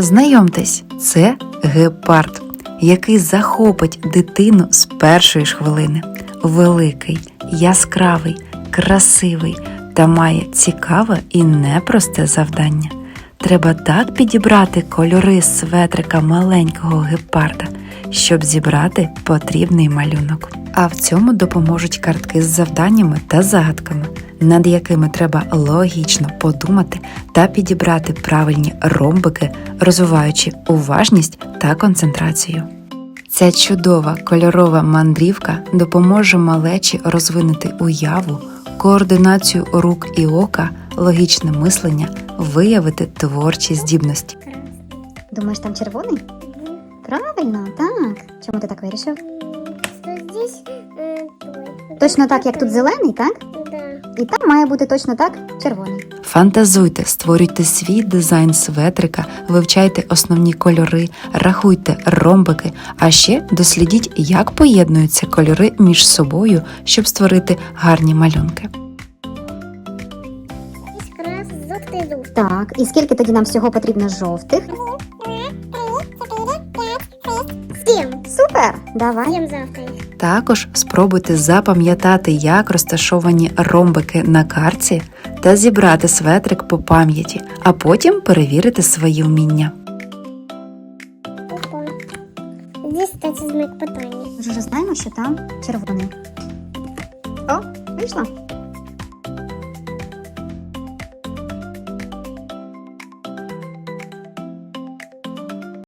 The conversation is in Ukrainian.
Знайомтесь, це гепард, який захопить дитину з першої ж хвилини. Великий, яскравий, красивий та має цікаве і непросте завдання. Треба так підібрати кольори светрика маленького гепарда, щоб зібрати потрібний малюнок. А в цьому допоможуть картки з завданнями та загадками, над якими треба логічно подумати та підібрати правильні ромбики, розвиваючи уважність та концентрацію. Ця чудова кольорова мандрівка допоможе малечі розвинути уяву, координацію рук і ока, логічне мислення, виявити творчі здібності. Думаєш, там червоний? Правильно, так. Чому ти так вирішив? Твой. Точно так, як тут зелений, так? Да. І там має бути точно так червоний. Фантазуйте, створюйте свій дизайн светрика, вивчайте основні кольори, рахуйте ромбики, а ще дослідіть, як поєднуються кольори між собою, щоб створити гарні малюнки. Здесь красный, желтый, желтый. Так, і скільки тоді нам всього потрібно жовтих? Семь. Супер! Давай. Семь завтра их. Також спробуйте запам'ятати, як розташовані ромбики на карці та зібрати светрик по пам'яті, а потім перевірити свої вміння. Здесь, знак питання. Ми ж вже знаємо, що там червоний. О, вийшло.